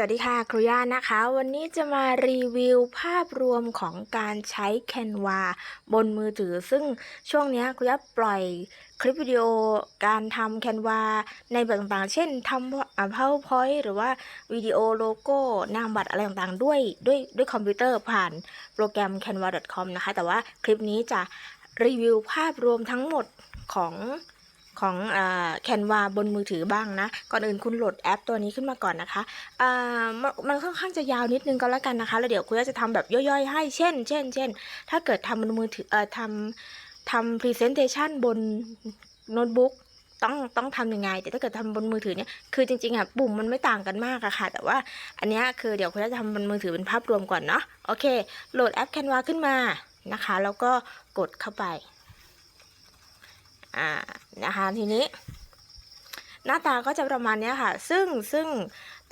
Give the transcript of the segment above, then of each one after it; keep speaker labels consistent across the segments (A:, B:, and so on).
A: สวัสดีค่ะครูย่านะคะ วันนี้จะมารีวิวภาพรวมของการใช้ Canva บนมือถือ ซึ่งช่วงนี้ครูย่าปล่อยคลิปวิดีโอการทำ Canva ในแบบต่างๆ เช่นทำอ่า PowerPoint หรือว่าวิดีโอโลโก้นามบัตรอะไรต่างๆ ด้วยด้วยด้วยคอมพิวเตอร์ผ่านโปรแกรม canva.com นะคะ แต่ว่าคลิปนี้จะรีวิวภาพรวมทั้งหมดของ ของแคนวาบนมือถือบ้างนะ ก่อนอื่นคุณโหลดแอปตัวนี้ขึ้นมาก่อนนะคะมันมันค่อนข้างจะยาวนิดนึงก็แล้วกันนะคะ แล้วเดี๋ยวคุณจะทำแบบย่อยๆ ให้ เช่น เช่น เช่น ถ้าเกิดทำบนมือถืออทำทำ presentation บนโน้ตบุ๊กต้องต้องทำยังไง แต่ถ้าเกิดทำบนมือถือเนี่ยคือจริงๆอะปุ่มมันไม่ต่างกันมากอะค่ะ แต่ว่าอันนี้คือเดี๋ยวคุณจะทำบนมือถือเป็นภาพรวมก่อนเนาะโอเค โหลดแอป Canva ขึ้นมานะคะ แล้วก็กดเข้าไป อ่านะคะทีนี้ หน้าตาก็จะประมาณนี้ค่ะ ซึ่งซึ่ง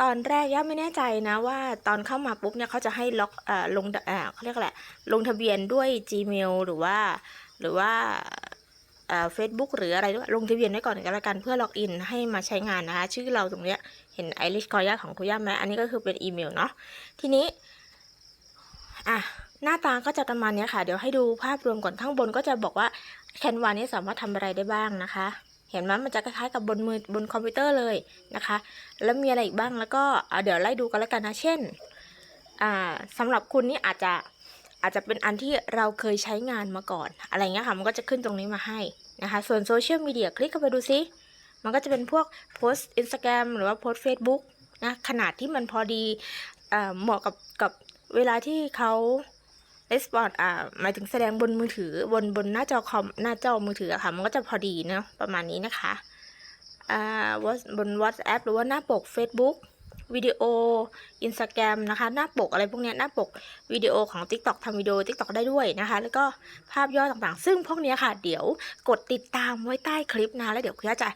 A: ตอนแรกย่าไม่แน่ใจนะว่าตอนเข้ามาปุ๊บเนี่ยเขาจะให้ล็อกเอ่อลงเอ่อเขาเรียกอะไรลงทะเบียนด้วย Gmail หรือว่า หรือว่าเอ่อ Facebook หรืออะไรด้วยลงทะเบียนไว้ก่อนก็แล้วกันเพื่อล็อกอินให้มาใช้งานนะคะ ชื่อเราตรงเนี้ยเห็นไอริชคอย่าของคุณย่าไหมอันนี้ก็คือเป็นอีเมลเนาะทีนี้อะหน้าตาก็จะประมาณนี้ค่ะ เดี๋ยวให้ดูภาพรวมก่อนข้างบนก็จะบอกว่า แคนวานี้สามารถทำอะไรได้บ้างนะคะ เห็นไหมมันจะคล้ายๆกับบนมือบนคอมพิวเตอร์เลยนะคะ แล้วมีอะไรอีกบ้างแล้วก็เดี๋ยวไล่ดูกันแล้วกันนะเช่นอ่าสำหรับคุณนี่อาจจะอาจจะเป็นอันที่เราเคยใช้งานมาก่อน อะไรเงี้ยค่ะมันก็จะขึ้นตรงนี้มาให้นะคะ ส่วนโซเชียลมีเดียคลิกเข้าไปดูซิมันก็จะเป็นพวกโพสต์อินสตาแกรมหรือว่าโพสต์เฟซบุ๊กนะขนาดที่มันพอดีเหมาะกับกับเวลาที่เขา レスปอนอ่าหมายถึงแสดงบนมือถือบนบนหน้าจอคอมหน้าจอมือถืออะค่ะ มันก็จะพอดีเนาะประมาณนี้นะคะอ่าบน WhatsApp หรือว่าหน้าปก Facebook วิดีโอ Instagram นะคะ หน้าปกอะไรพวกเนี้ยหน้าปกวิดีโอของ TikTok ทำวิดีโอ TikTok ได้ด้วยนะคะ แล้วก็ภาพย่อต่างๆ ซึ่งพวกเนี้ยค่ะ เดี๋ยวกดติดตามไว้ใต้คลิปนะ แล้วเดี๋ยวคุณย่าจะ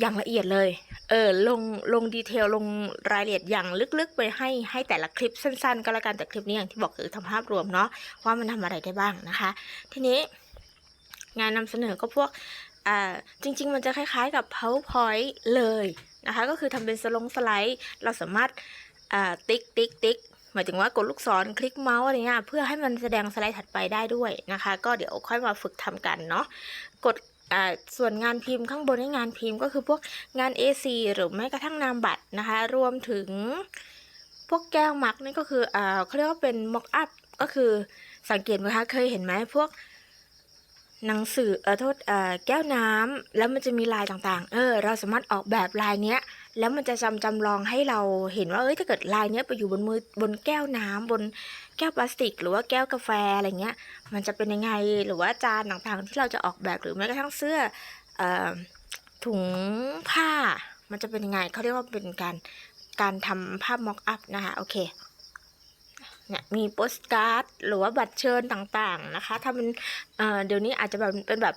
A: อย่างละเอียดเลย เออ ลง ลงดีเทล ลงรายละเอียดอย่างลึกๆ ไปให้ ให้แต่ละคลิปสั้นๆ ก็แล้วกัน แต่คลิปนี้อย่างที่บอกคือทำภาพรวมเนาะ ว่ามันทำอะไรได้บ้างนะคะ ทีนี้งานนำเสนอก็พวก อ่า จริง ๆ มันจะคล้าย ๆ กับ powerpoint เลยนะคะ ก็คือทำเป็นสลงสไลด์ เราสามารถ อ่า ติ๊กติ๊กติ๊กหมายถึงว่ากดลูกศรคลิกเมาส์อะไรเงี้ยเพื่อให้มันแสดงสไลด์ถัดไปได้ด้วยนะคะ ก็เดี๋ยวค่อยมาฝึกทำกันเนาะกด ส่วนงานพิมพ์ข้างบนให้งานพิมพ์ ก็คือพวกงาน A4 หรือแม้กระทั่งนามบัตรนะคะ รวมถึงพวกแก้วมักนี่ก็คืออเขาเรียกว่าเป็นม็อกอัพก็คือสังเกตไหมคะ เคยเห็นไหมพวกหนังสือเออโทษแก้วน้ำแล้วมันจะมีลายต่างๆ เออ เราสามารถออกแบบลายเนี้ย แล้วมันจะจำจำลองให้เราเห็นว่าเอ้ยถ้าเกิดลายเนี้ยไปอยู่บนมือบนแก้วน้ำบนแก้วพลาสติก หรือว่าแก้วกาแฟอะไรเงี้ย มันจะเป็นยังไงหรือว่าจานต่างๆ ที่เราจะออกแบบหรือแม้กระทั่งเสื้อเอ่อถุงผ้า มันจะเป็นยังไงเขาเรียกว่าเป็นการการทำภาพม็อกอัพนะคะโอเค เนี่ยมีโปสการ์ดหรือว่าบัตรเชิญต่างๆนะคะถ้ามันเอ่อเดี๋ยวนี้อาจจะแบบเป็นแบบ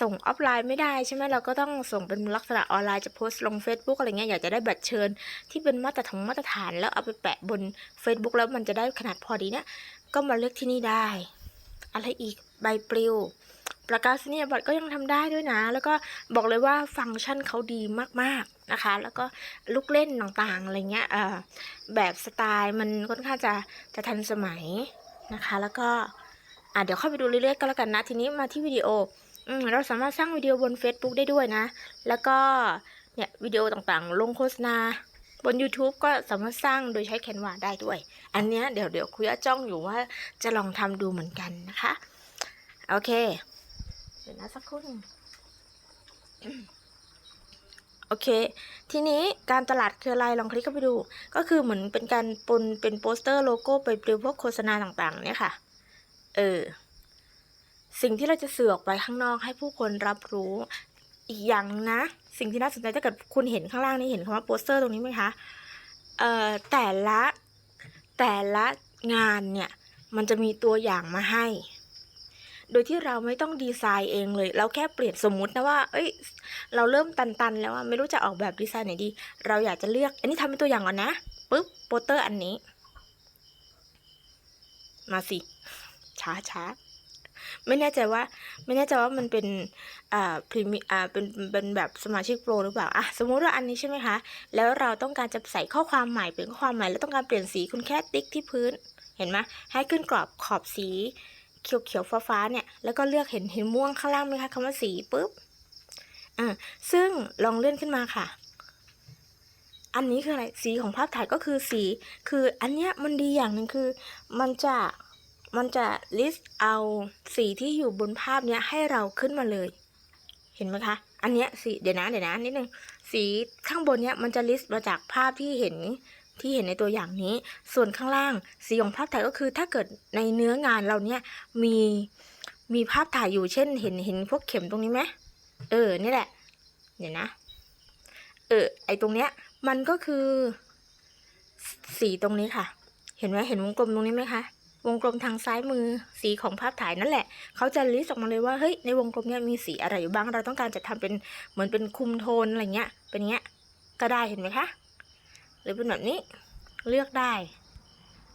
A: ส่งออฟไลน์ไม่ได้ใช่ไหมเราก็ต้องส่งเป็นลักษณะออนไลน์จะโพสต์ลง Facebook อะไรเงี้ยอยากจะได้บัตรเชิญที่เป็นมาตรฐานมาตรฐาน แล้วเอาไปแปะบน Facebook แล้วมันจะได้ขนาดพอดีเนี่ยก็มาเลือกที่นี่ได้ อะไรอีกใบปลิว ประกาศนียบัตรก็ยังทำได้ด้วยนะ แล้วก็บอกเลยว่าฟังก์ชันเขาดีมากๆนะคะ แล้วก็ลูกเล่นต่างๆอะไรเงี้ยแบบสไตล์มันค่อนข้างจะจะทันสมัยนะคะ แล้วก็อะเดี๋ยวเข้าไปดูเรื่อยๆก็แล้วกันนะ ทีนี้มาที่วิดีโออเราสามารถสร้างวิดีโอบน Facebook ได้ด้วยนะ แล้วก็เนี่ยวิดีโอต่างๆ ลงโฆษณาบน YouTube ก็สามารถสร้างโดยใช้ Canva ได้ด้วย อันเนี้ยเดี๋ยวเดี๋ยวคุยจ้องอยู่ว่าจะลองทำดูเหมือนกันนะคะ โอเค เดี๋ยวนะสักครู่นึงโอเค ทีนี้การตลาดคืออะไรลองคลิกเข้าไปดู ก็คือเหมือนเป็นการปนเป็นโปสเตอร์โลโก้ไปปลิวพวกโฆษณาต่างๆ เนี่ยค่ะ เออ สิ่งที่เราจะสื่อออกไปข้างนอกให้ผู้คนรับรู้อีกอย่างนะ สิ่งที่น่าสนใจถ้าเกิดคุณเห็นข้างล่างนี่เห็นคำว่าโปสเตอร์ตรงนี้ไหมคะ เอ่อ แต่ละแต่ละงานเนี่ย มันจะมีตัวอย่างมาให้ โดยที่เราไม่ต้องดีไซน์เองเลย เราแค่เปลี่ยนสมมุตินะว่า เอ้ย เราเริ่มตันๆ แล้วว่าไม่รู้จะออกแบบดีไซน์ไหนดี เราอยากจะเลือก อันนี้ทำเป็นตัวอย่างก่อนนะปึ๊บโปสเตอร์อันนี้ มาสิ ช้าช้าไม่แน่ใจว่า ไม่แน่ใจว่ามันเป็นอ่าพรีมีอ่าเป็นเป็นแบบสมาชิกโปรหรือเปล่าอะสมมุติว่าอันนี้ใช่ไหมคะ แล้วเราต้องการจะใส่ข้อความใหม่เป็นข้อความใหม่แล้วต้องการเปลี่ยนสีคุณแค่ติ๊กที่พื้นเห็นไหมให้ขึ้นกรอบขอบสี เขียวเขียวฟ้าฟ้าๆเนี่ย แล้วก็เลือกเห็นเห็นม่วงข้างล่างไหมคะคำว่าสีปุ๊บอ่าซึ่งลองเลื่อนขึ้นมาค่ะ อันนี้คืออะไร สีของภาพถ่ายก็คือสี คืออันเนี้ยมันดีอย่างหนึ่งคือ มันจะมันจะ list เอาสีที่อยู่บนภาพเนี้ยให้เราขึ้นมาเลย เห็นไหมคะ อันเนี้ยสีเดี๋ยวนะเดี๋ยวนะนิดนึง สีข้างบนเนี้ยมันจะ list มาจากภาพที่เห็น ที่เห็นในตัวอย่างนี้ ส่วนข้างล่างสีของภาพถ่ายก็คือถ้าเกิดในเนื้องานเราเนี้ยมีมีภาพถ่ายอยู่เช่น เห็นเห็นพวกเข็มตรงนี้ไหมเออนี่แหละเดี๋ยวนะ เออไอตรงเนี้ยมันก็คือสีตรงนี้ค่ะ เห็นไหมเห็นวงกลมตรงนี้ไหมคะวงกลมทางซ้ายมือสีของภาพถ่ายนั่นแหละ เขาจะลิสต์ออกมาเลยว่าเฮ้ยในวงกลมเนี้ยมีสีอะไรอยู่บ้างเราต้องการจะทำเป็นเหมือนเป็นคุมโทนอะไรเงี้ยเป็นเงี้ยก็ได้เห็นไหมคะ หรือเป็นแบบนี้เลือกได้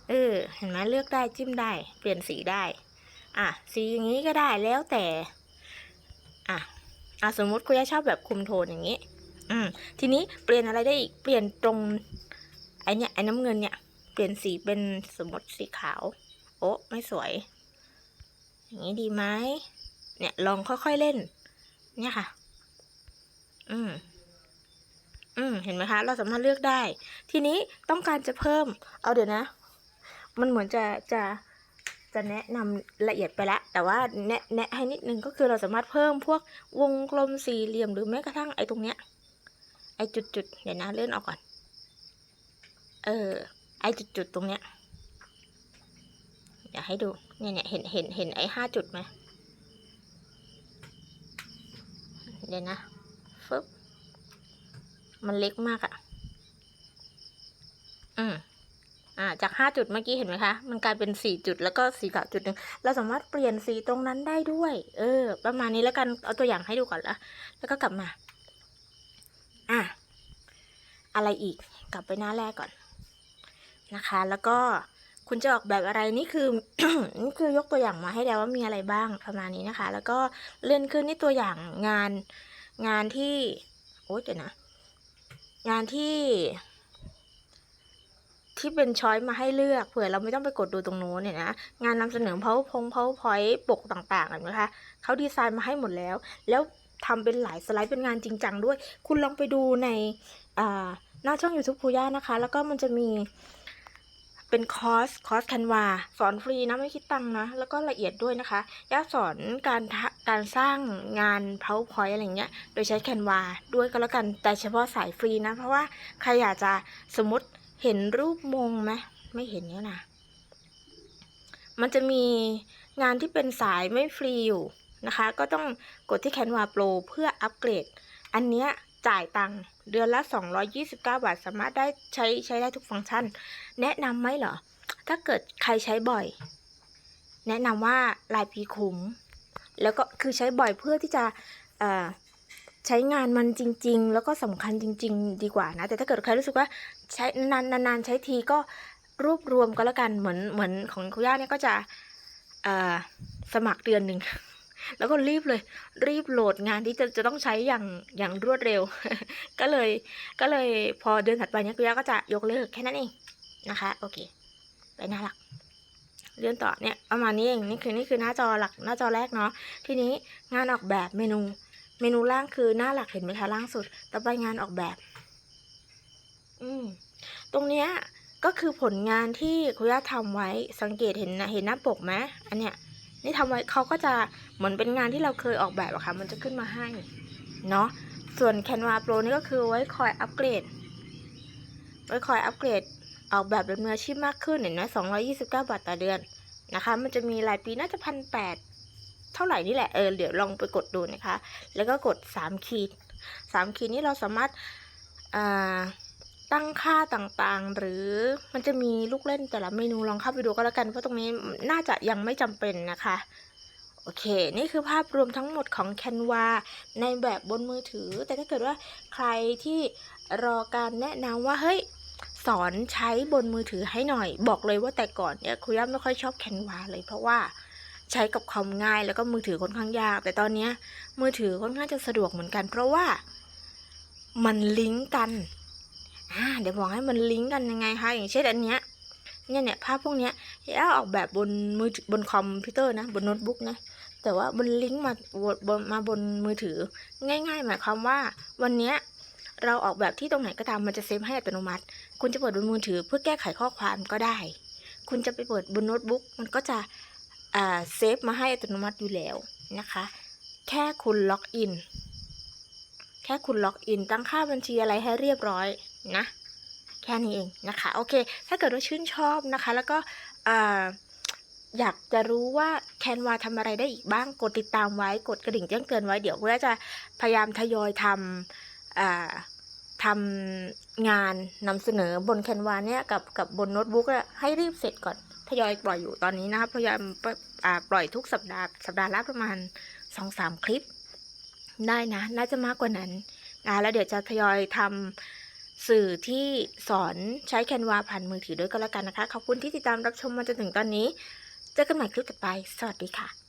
A: เออ เห็นไหมเลือกได้จิ้มได้ เปลี่ยนสีได้ อะ สีอย่างนี้ก็ได้แล้วแต่ อะ อะสมมติคุณย่าชอบแบบคุมโทนอย่างนี้ อืม ทีนี้เปลี่ยนอะไรได้อีก เปลี่ยนตรงไอเนี้ยไอน้ำเงินเนี่ย เปลี่ยนสีเป็นสมมติสีขาว โอ้ไม่สวย อย่างนี้ดีไหมเนี่ยลองค่อยๆเล่น เนี่ยค่ะ อืม อืมเห็นไหมคะ เราสามารถเลือกได้ ทีนี้ต้องการจะเพิ่ม เอาเดี๋ยวนะ มันเหมือนจะจะจะแนะนำละเอียดไปละแต่ว่าแนะแนะให้นิดนึงก็คือเราสามารถเพิ่มพวกวงกลมสี่เหลี่ยมหรือแม้กระทั่งไอ้ตรงเนี้ยไอ้จุดๆเดี๋ยวนะเลื่อนออกก่อน เออ ไอ้จุดๆตรงเนี้ยอยากให้ดูเนี่ยเนี่ยเห็นเห็นเห็นไอ้ห้าจุดไหมเดี๋ยวนะ มันเล็กมากอะอืมอ่า จากห้าจุดเมื่อกี้เห็นไหมคะ มันกลายเป็นสี่จุดแล้วก็สีขาวจุดหนึ่งเราสามารถเปลี่ยนสีตรงนั้นได้ด้วย เออ ประมาณนี้แล้วกัน เอาตัวอย่างให้ดูก่อนละ แล้วก็กลับมา อะ อะไรอีก กลับไปหน้าแรกก่อน นะคะ แล้วก็คุณจะออกแบบอะไรนี่คือนี่คือยกตัวอย่างมาให้แล้วว่ามีอะไรบ้างประมาณนี้นะคะ แล้วก็เลื่อนขึ้นนี่ตัวอย่างงานงานที่ โอ๊ยเดี๋ยวนะ งานที่ ที่เป็นช้อยมาให้เลือกเผื่อเราไม่ต้องไปกดดูตรงโน้นเนี่ยนะ งานนำเสนอ powerpoint powerpoint ปกต่างๆเห็นไหมคะเขาดีไซน์มาให้หมดแล้ว แล้วทำเป็นหลายสไลด์เป็นงานจริงจังด้วย คุณลองไปดูในอ่าหน้าช่อง YouTube พูย่านะคะ แล้วก็มันจะมี เป็นคอร์สคอร์สแคนวาสอนฟรีนะไม่คิดตังค์นะ แล้วก็ละเอียดด้วยนะคะย่าสอนการทะการสร้างงาน powerpoint อะไรเงี้ย โดยใช้แคนวาด้วยก็แล้วกันแต่เฉพาะสายฟรีนะ เพราะว่าใครอยากจะสมมติเห็นรูปมงไหมไม่เห็นเนี่ยนะมันจะมีงานที่เป็นสายไม่ฟรีอยู่นะคะ ก็ต้องกดที่ Canva Pro เพื่ออัปเกรด อันเนี้ยจ่ายตังค์ เดือนละ 229 บาท สามารถได้ใช้ใช้ได้ทุกฟังก์ชัน แนะนำไหมเหรอ ถ้าเกิดใครใช้บ่อย แนะนำว่ารายปีคุ้ม แล้วก็คือใช้บ่อยเพื่อที่จะใช้งานมันจริง ๆ แล้วก็สำคัญจริง ๆ ดีกว่านะ แต่ถ้าเกิดใครรู้สึกว่าใช้นานๆใช้ทีก็รวบรวมก็แล้วกันเหมือนเหมือนของคุณย่าเนี่ยก็จะสมัครเดือนหนึ่ง แล้วก็รีบเลย รีบโหลดงานที่จะจะต้องใช้อย่างอย่างรวดเร็ว ก็เลยก็เลยพอเดือนถัดไปเนี่ยคุณย่าก็จะยกเลิกแค่นั้นเองนะคะโอเคไปหน้าหลักเลื่อนต่อเนี่ยประมาณนี้เองนี่คือนี่คือหน้าจอหลักหน้าจอแรกเนาะทีนี้งานออกแบบเมนู เมนูล่างคือหน้าหลักเห็นไหมคะล่างสุด ต่อไปงานออกแบบ อืมตรงเนี้ยก็คือผลงานที่คุณย่าทำไว้สังเกตเห็นนะเห็นหน้าปกไหมอันเนี้ย นี่ทำไว้เขาก็จะเหมือนเป็นงานที่เราเคยออกแบบอะค่ะ มันจะขึ้นมาให้เนาะส่วน Canva Pro นี่ก็คือไว้คอยอัปเกรด ไว้คอยอัปเกรดออกแบบเป็นมืออาชีพมากขึ้นเห็นไหมสองร้อยี่สิบเก้าบาทต่อเดือนนะคะ มันจะมีรายปีน่าจะพันแปดเท่าไหร่นี่แหละเออเดี๋ยวลองไปกดดูนะคะ แล้วก็กดสามขีดสามขีดนี้เราสามารถอ่า ตั้งค่าต่างๆ หรือมันจะมีลูกเล่นแต่ละเมนูลองเข้าไปดูก็แล้วกันเพราะตรงนี้น่าจะยังไม่จำเป็นนะคะโอเค นี่คือภาพรวมทั้งหมดของ Canva ในแบบบนมือถือ แต่ถ้าเกิดว่าใครที่รอการแนะนำว่า เฮ้ย สอนใช้บนมือถือให้หน่อย บอกเลยว่าแต่ก่อนเนี่ยคุย่าไม่ค่อยชอบ Canva เลย เพราะว่าใช้กับคอมง่ายแล้วก็มือถือค่อนข้างยาก แต่ตอนนี้มือถือค่อนข้างจะสะดวกเหมือนกัน เพราะว่ามันลิงก์กัน อ่าเดี๋ยวบอกให้มันลิงก์กันยังไงคะอย่างเช่นอันเนี้ยเนี่ยเนี่ยภาพพวกเนี้ยย่าออกแบบบนมือบนคอมพิวเตอร์นะ บนโน้ตบุ๊กนะ แต่ว่าบนลิงก์มาบนมาบนมือถือ ง่าย ๆ หมายความว่าวันเนี้ยเราออกแบบที่ตรงไหนก็ตามมันจะเซฟให้อัตโนมัติ คุณจะเปิดบนมือถือเพื่อแก้ไขข้อความก็ได้ คุณจะไปเปิดบนโน้ตบุ๊กมันก็จะเซฟมาให้อัตโนมัติอยู่แล้วนะคะ แค่คุณล็อกอิน แค่คุณล็อกอินตั้งค่าบัญชีอะไรให้เรียบร้อย นะ แค่นี้เองนะคะ โอเค ถ้าเกิดว่าชื่นชอบนะคะ แล้วก็ออยากจะรู้ว่าแคนวาทำอะไรได้อีกบ้าง กดติดตามไว้ กดกระดิ่งแจ้งเตือนไว้ เดี๋ยวก็จะพยายามทยอยทำทำงานนำเสนอบนแคนวาเนี่ยกับกับบนโน้ตบุ๊กให้รีบเสร็จก่อนทยอยปล่อยอยู่ตอนนี้นะครับพยายามปล่อยทุกสัปดาห์สัปดาห์ละประมาณสองสามคลิป ได้นะ น่าจะมากกว่านั้นนะแล้วเดี๋ยวจะทยอยทำ สื่อที่สอนใช้แคนวาผ่านมือถือด้วยก็แล้วกันนะคะ ขอบคุณที่ติดตามรับชมมาจนถึงตอนนี้ เจอกันใหม่คลิปต่อไป สวัสดีค่ะ